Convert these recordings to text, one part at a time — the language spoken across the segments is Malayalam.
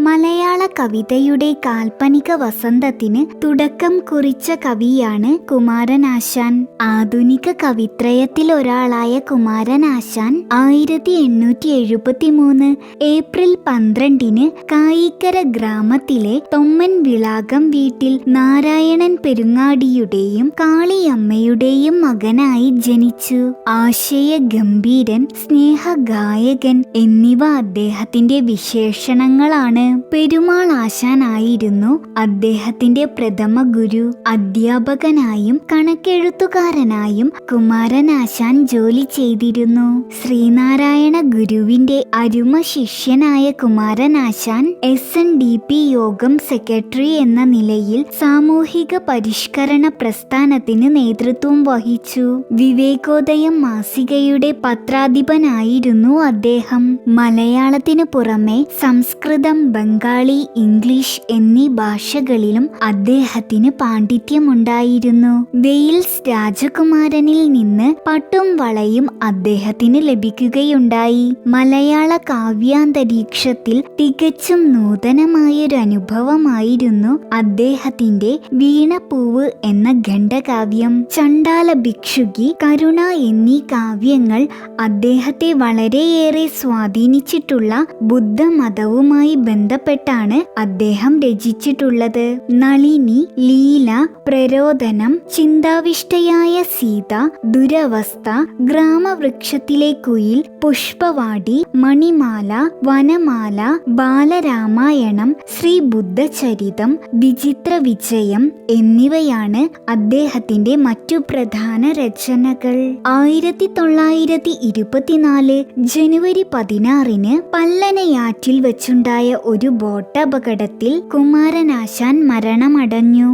മലയാള കവിതയുടെ കാൽപ്പനിക വസന്തത്തിന് തുടക്കം കുറിച്ച കവിയാണ് കുമാരനാശാൻ ആധുനിക കവിത്രയത്തിൽ ഒരാളായ കുമാരനാശാൻ ആയിരത്തി എണ്ണൂറ്റി എഴുപത്തി മൂന്ന് ഏപ്രിൽ പന്ത്രണ്ടിന് കായിക്കര ഗ്രാമത്തിലെ തൊമ്മൻ വിളാകം വീട്ടിൽ നാരായണൻ പെരുങ്ങാടിയുടെയും കാളിയമ്മയുടെയും മകനായി ജനിച്ചു. ആശയ ഗംഭീരൻ സ്നേഹഗായകൻ എന്നിവ അദ്ദേഹത്തിന്റെ വിശേഷണങ്ങളാണ്. പെരുമാൾ ആശാനായിരുന്നു അദ്ദേഹത്തിന്റെ പ്രഥമ ഗുരു അധ്യാപകനായും കണക്കെഴുത്തുകാരനായും കുമാരനാശാൻ ജോലി ചെയ്തിരുന്നു. ശ്രീനാരായണ ഗുരുവിന്റെ അരുമ ശിഷ്യനായ Kumaranasan S N D P Yogam secretary എന്ന നിലയിൽ സാമൂഹിക പരിഷ്കരണ പ്രസ്ഥാനത്തിന് നേതൃത്വം വഹിച്ചു. വിവേകോദയം മാസികയുടെ പത്രാധിപനായിരുന്നു അദ്ദേഹം. മലയാളത്തിനു പുറമെ സംസ്കൃതം ബംഗാളി ഇംഗ്ലീഷ് എന്നീ ഭാഷകളിലും അദ്ദേഹത്തിന് പാണ്ഡിത്യമുണ്ടായിരുന്നു. വെയിൽസ് രാജകുമാരനിൽ നിന്ന് പട്ടും വളയും അദ്ദേഹത്തിന് ലഭിക്കുകയുണ്ടായി. മലയാള കാവ്യാന്തരീക്ഷത്തിൽ തികച്ചും നൂതനമായൊരു അനുഭവമായിരുന്നു അദ്ദേഹത്തിന്റെ വീണപ്പൂവ് എന്ന ഖണ്ഡകാവ്യം. ചണ്ടാല ഭിക്ഷുകി കരുണ എന്നീ കാവ്യങ്ങൾ അദ്ദേഹത്തെ വളരെയേറെ സ്വാധീനിച്ചിട്ടുള്ള ബുദ്ധമതവുമായി ബന്ധപ്പെട്ടാണ് അദ്ദേഹം രചിച്ചിട്ടുള്ളത്. നളിനി ലീല പ്രരോദനം ചിന്താവിഷ്ടയായ സീത ദുരവസ്ഥ ഗ്രാമവൃക്ഷത്തിലെ കുയിൽ പുഷ്പവാടി മണിമാല വനമാല ബാലരാമായണം ശ്രീ ബുദ്ധചരിതം വിചിത്ര വിജയം എന്നിവയാണ് അദ്ദേഹത്തിന്റെ മറ്റു പ്രധാന രചനകൾ. ആയിരത്തി തൊള്ളായിരത്തി ഇരുപത്തിനാല് ജനുവരി പതിനാറിന് പല്ലനയാറ്റിൽ വെച്ചുണ്ടായ ഒരു ബോട്ടപകടത്തിൽ കുമാരനാശാൻ മരണമടഞ്ഞു.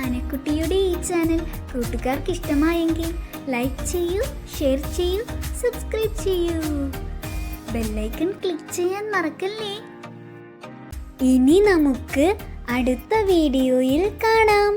ആനക്കുട്ടിയുടെ ഈ ചാനൽ കൂട്ടുകാർക്ക് ഇഷ്ടമായെങ്കിൽ ലൈക്ക് ചെയ്യൂ ഷെയർ ചെയ്യൂ സബ്സ്ക്രൈബ് ചെയ്യൂ. ബെല്ലൈക്കൺ ക്ലിക്ക് ചെയ്യാൻ മറക്കല്ലേ? ഇനി നമുക്ക് അടുത്ത വീഡിയോയിൽ കാണാം.